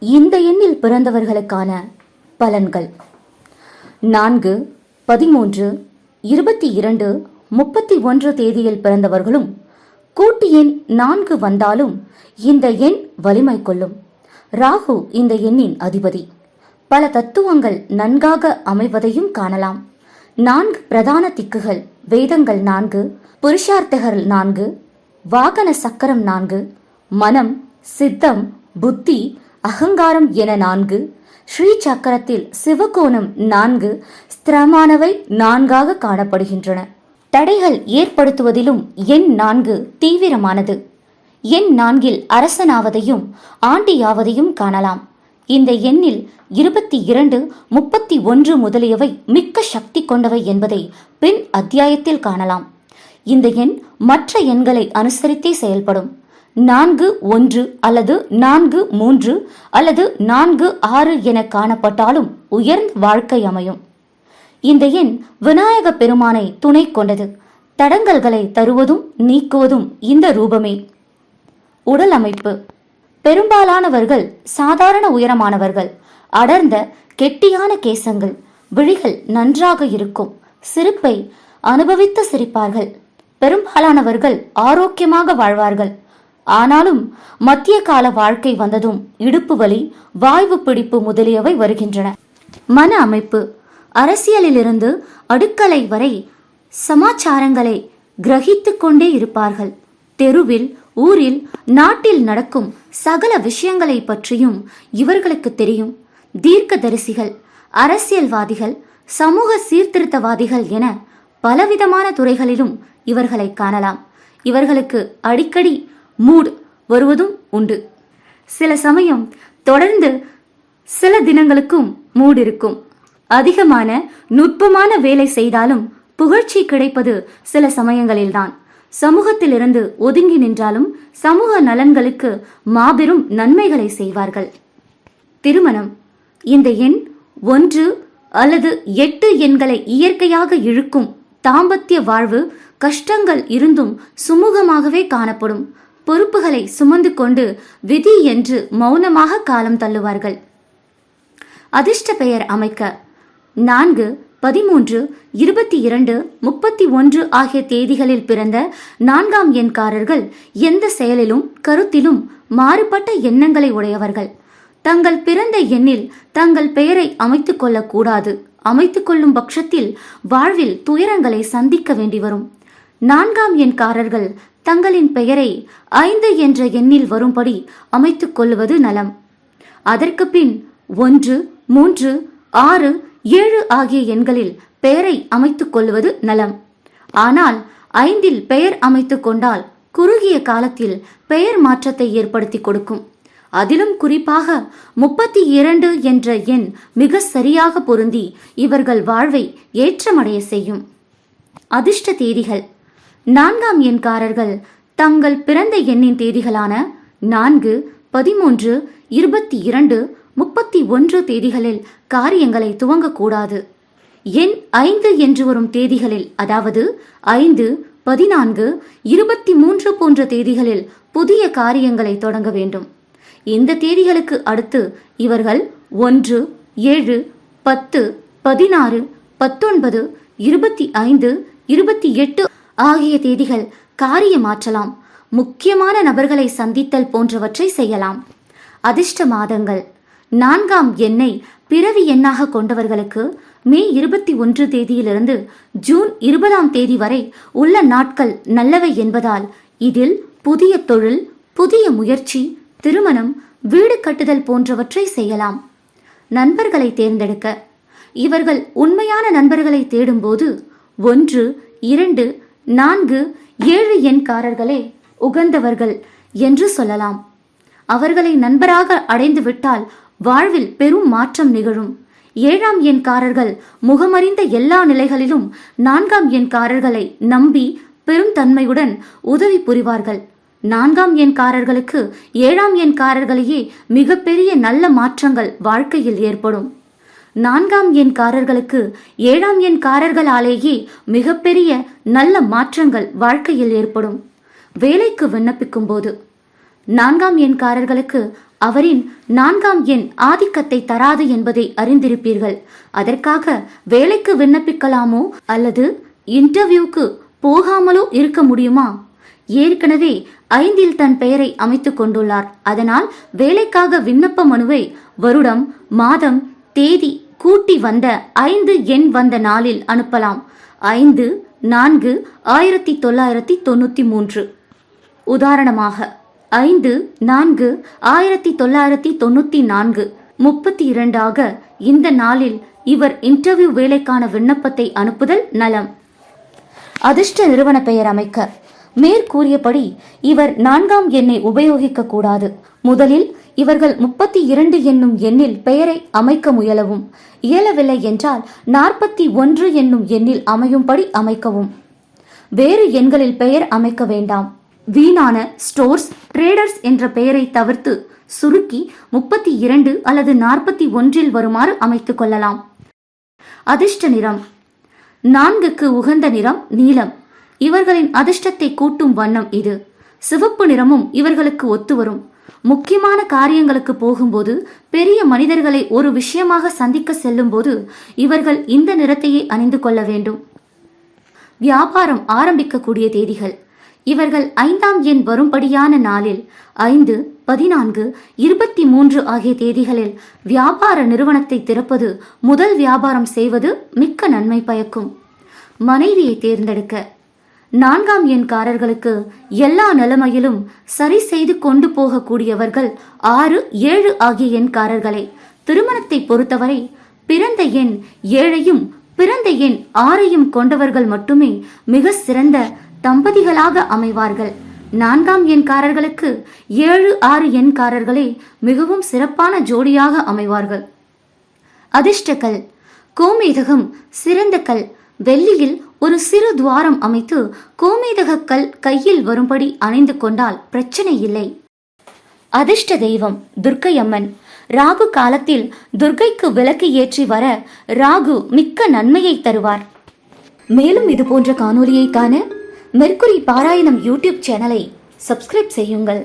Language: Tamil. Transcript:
இந்த எண்ணில் பிறந்தவர்களுக்கான பலன்கள். நான்கு பதிமூன்று இருபத்தி இரண்டு முப்பத்தி ஒன்று தேதியில் பிறந்தவர்களும் கூட்டு எண் நான்கு வந்தாலும் இந்த எண் வலிமை கொள்ளும். ராகு இந்த எண்ணின் அதிபதி. பல தத்துவங்கள் நன்காக அமைவதையும் காணலாம். நான்கு பிரதான திக்குகள் வேதங்கள் நான்கு புருஷார்த்தகர் நான்கு வாகன சக்கரம் நான்கு மனம் சித்தம் புத்தி அகங்காரம் என நான்கு ஸ்ரீ சக்கரத்தில் சிவகோணம் நான்கு ஸ்திரமானவை நான்காக காணப்படுகின்றன. தடைகள் ஏற்படுத்துவதிலும் எண் நான்கு தீவிரமானது. எண் நான்கில் அரசனாவதையும் ஆண்டியாவதையும் காணலாம். இந்த எண்ணில் இருபத்தி இரண்டு முப்பத்தி ஒன்று முதலியவை மிக்க சக்தி கொண்டவை என்பதை பின் அத்தியாயத்தில் காணலாம். இந்த எண் மற்ற எண்களை அனுசரித்தே செயல்படும். நான்கு ஒன்று அல்லது நான்கு மூன்று அல்லது நான்கு ஆறு என காணப்பட்டாலும் உயர்ந்த வாழ்க்கை அமையும். இந்த எண் விநாயக பெருமானை துணை கொண்டது. தடங்கல்களை தருவதும் நீக்குவதும் இந்த ரூபமே. உடல் அமைப்பு. பெரும்பாலானவர்கள் சாதாரண உயரமானவர்கள் அடர்ந்த கெட்டியான கேசங்கள் விழிகள் நன்றாக இருக்கும் சிரிப்பை அனுபவித்து சிரிப்பார்கள். பெரும்பாலானவர்கள் ஆரோக்கியமாக வாழ்வார்கள். ஆனாலும் மத்திய கால வாழ்க்கை வந்ததும் இடுப்பு வலி வாய்வு பிடிப்பு முதலியவை வருகின்றன. மன அமைப்பு அரசியலிலிருந்து அடுக்கலை வரை சமாச்சாரங்களை கிரகித்து கொண்டே இருப்பார்கள். தெருவில் ஊரில் நாட்டில் நடக்கும் சகல விஷயங்களை பற்றியும் இவர்களுக்கு தெரியும். தீர்க்கதரிசிகள் அரசியல்வாதிகள் சமூக சீர்திருத்தவாதிகள் என பலவிதமான துறைகளிலும் இவர்களை காணலாம். இவர்களுக்கு அடிக்கடி மூட் வருவதும் உண்டு. சில சமயம் தொடர்ந்து சில தினங்களுக்கும் மூட் இருக்கும். அதிகமான நுட்பமான வேலை செய்தாலும் புகழ்ச்சி கிடைப்பது சில சமயங்களில்தான். சமூகத்திலிருந்து ஒதுங்கி நின்றாலும் சமூக நலன்களுக்கு மாபெரும் நன்மைகளை செய்வார்கள். திருமணம். இந்த எண் ஒன்று அல்லது எட்டு எண்களை இயற்கையாக இழுக்கும் தாம்பத்திய வாழ்வு கஷ்டங்கள் இருந்தும் சுமூகமாகவே காணப்படும். பொறுப்புகளை சுமந்து கொண்டு விதி என்று மௌனமாக காலம் தள்ளுவார்கள். அதிர்ஷ்ட பெயர் அமைக்க. நான்கு பதிமூன்று இருபத்தி இரண்டு முப்பத்தி ஒன்று ஆகிய தேதிகளில் பிறந்த நான்காம் எண்காரர்கள் எந்த செயலிலும் கருத்திலும் மாறுபட்ட எண்ணங்களை உடையவர்கள். தங்கள் பிறந்த எண்ணில் தங்கள் பெயரை அமைத்துக் கொள்ளக்கூடாது. அமைத்துக் கொள்ளும் பட்சத்தில் வாழ்வில் துயரங்களை சந்திக்க வேண்டி வரும் நான்காம் எண்காரர்கள் தங்களின் பெயரை ஐந்து என்ற எண்ணில் வரும்படி அமைத்துக் கொள்வது நலம். அதற்கு பின் ஒன்று மூன்று ஆறு ஏழு ஆகிய எண்களில் பெயரை அமைத்துக் கொள்வது நலம். ஆனால் ஐந்தில் பெயர் அமைத்துக் கொண்டால் குறுகிய காலத்தில் பெயர் மாற்றத்தை ஏற்படுத்தி கொடுக்கும். அதிலும் குறிப்பாக முப்பத்தி இரண்டு என்ற எண் மிக சரியாக பொருந்தி இவர்கள் வாழ்வை ஏற்றமடைய செய்யும். அதிர்ஷ்ட தேதிகள். நான்காம் எண்காரர்கள் தங்கள் பிறந்த எண்ணின் தேதிகளான நான்கு பதிமூன்று இருபத்தி இரண்டு முப்பத்தி ஒன்று தேதிகளில் காரியங்களை துவங்கக்கூடாது. எண் ஐந்து என்று வரும் தேதிகளில் அதாவது ஐந்து பதினான்கு இருபத்தி மூன்று போன்ற தேதிகளில் புதிய காரியங்களை தொடங்க வேண்டும். இந்த தேதிகளுக்கு அடுத்து இவர்கள் ஒன்று ஏழு பத்து பதினாறு பத்தொன்பது இருபத்தி ஐந்து இருபத்தி எட்டு ஆகிய தேதிகள் காரியமாற்றலாம் முக்கியமான நபர்களை சந்தித்தல் போன்றவற்றை செய்யலாம். அதிர்ஷ்ட மாதங்கள். நான்காம் எண்ணை பிறவி எண்ணாக கொண்டவர்களுக்கு மே இருபத்தி ஒன்று தேதியிலிருந்து ஜூன் இருபதாம் தேதி வரை உள்ள நாட்கள் நல்லவை என்பதால் இதில் புதிய தொழில் புதிய முயற்சி திருமணம் வீடு கட்டுதல் போன்றவற்றை செய்யலாம். நண்பர்களை தேர்ந்தெடுக்க. இவர்கள் உண்மையான நண்பர்களை தேடும்போது ஒன்று இரண்டு நான்கு ஏழு எண்காரர்களே உகந்தவர்கள் என்று சொல்லலாம். அவர்களை நண்பராக அடைந்து விட்டால் வாழ்வில் பெரும் மாற்றம் நிகழும். ஏழாம் எண்காரர்கள் முகமறிந்த எல்லா நிலைகளிலும் நான்காம் எண்காரர்களை நம்பி பெரும் தன்மையுடன் உதவி புரிவார்கள். நான்காம் எண்காரர்களுக்கு ஏழாம் எண்காரர்களையே மிகப்பெரிய நல்ல மாற்றங்கள் வாழ்க்கையில் ஏற்படும். நான்காம் எண்காரர்களுக்கு ஏழாம் எண்காரர்களாலேயே மிகப்பெரிய நல்ல மாற்றங்கள் வாழ்க்கையில் ஏற்படும். வேலைக்கு விண்ணப்பிக்கும் போது நான்காம் எண்காரர்களுக்கு அவரின் நான்காம் எண் ஆதிக்கத்தை தராது என்பதை அறிந்திருப்பீர்கள். அதற்காக வேலைக்கு விண்ணப்பிக்கலாமோ அல்லது இன்டர்வியூக்கு போகாமலோ இருக்க முடியுமா? ஏற்கனவே ஐந்தில் தன் பெயரை அமைத்துக் கொண்டுள்ளார். அதனால் வேலைக்காக விண்ணப்ப மனுவை வருடம் மாதம் தேதி கூட்டி வந்த ஐந்து எண் வந்த நாளில் அனுப்பலாம். ஐந்து நான்கு ஆயிரத்தி தொள்ளாயிரத்தி தொண்ணூற்றி மூன்று. உதாரணமாக ஐந்து நான்கு ஆயிரத்தி தொள்ளாயிரத்தி தொண்ணூற்றி நான்கு முப்பத்தி இரண்டாக இந்த நாளில் இவர் இன்டர்வியூ வேலைக்கான விண்ணப்பத்தை அனுப்புதல் நலம். அதிர்ஷ்ட நிறுவன பெயர் அமைக்க மேற்கூறியபடி இவர் நான்காம் எண்ணை உபயோகிக்க கூடாது. முதலில் இவர்கள் முப்பத்தி இரண்டு என்னும் எண்ணில் பெயரை அமைக்க முயலவும். இயலவில்லை என்றால் நாற்பத்தி ஒன்று என்னும் எண்ணில் அமையும்படி அமைக்கவும். வேறு எண்களில் பெயர் அமைக்க வேண்டாம். வீணான ஸ்டோர்ஸ் ட்ரேடர்ஸ் என்ற பெயரை தவிர்த்து சுருக்கி முப்பத்தி இரண்டு அல்லது நாற்பத்தி ஒன்றில் வருமாறு அமைத்துக் கொள்ளலாம். அதிர்ஷ்ட நிறம். நான்குக்கு உகந்த நிறம் நீலம். இவர்களின் அதிர்ஷ்டத்தை கூட்டும் வண்ணம் இது. சிவப்பு நிறமும் இவர்களுக்கு ஒத்து வரும் முக்கியமான காரியங்களுக்கு போகும்போது பெரிய மனிதர்களை ஒரு விஷயமாக சந்திக்க செல்லும்போது இவர்கள் இந்த நிறத்தையே அணிந்து கொள்ள வேண்டும். வியாபாரம் ஆரம்பிக்கக்கூடிய தேதிகள். இவர்கள் ஐந்தாம் எண் வரும்படியான நாளில் ஐந்து பதினான்கு இருபத்தி மூன்று ஆகிய தேதிகளில் வியாபார நிறுவனத்தை திறப்பது முதல் வியாபாரம் செய்வது மிக்க நன்மை பயக்கும். மனைவியை தேர்ந்தெடுக்க. நான்காம் எண்காரர்களுக்கு எல்லா நிலைமையிலும் சரி செய்து கொண்டு போகக்கூடியவர்கள் ஆறு ஏழு ஆகிய எண்காரர்களே. திருமணத்தை பொறுத்தவரை பிறந்த எண் ஏழையும் பிறந்த எண் ஆறையும் கொண்டவர்கள் மட்டுமே மிக சிறந்த தம்பதிகளாக அமைவார்கள். நான்காம் எண்காரர்களுக்கு ஏழு ஆறு எண்காரர்களே மிகவும் சிறப்பான ஜோடியாக அமைவார்கள். அதிர்ஷ்டக்கல் கோமேதகம் சிறந்த கல் வெள்ளியில் ஒரு சிறு துவாரம் அமைத்து கோமேதக கல் கையில் வரும்படி அணிந்து கொண்டால் பிரச்சனை இல்லை. அதிர்ஷ்ட தெய்வம் துர்க்கை அம்மன் ராகு காலத்தில் துர்க்கைக்கு விளக்கு ஏற்றி வர ராகு மிக்க நன்மையை தருவார். மேலும் இது போன்ற காணொலியை காண மெர்க்குரி பாராயணம் யூடியூப் சேனலை சப்ஸ்கிரைப் செய்யுங்கள்.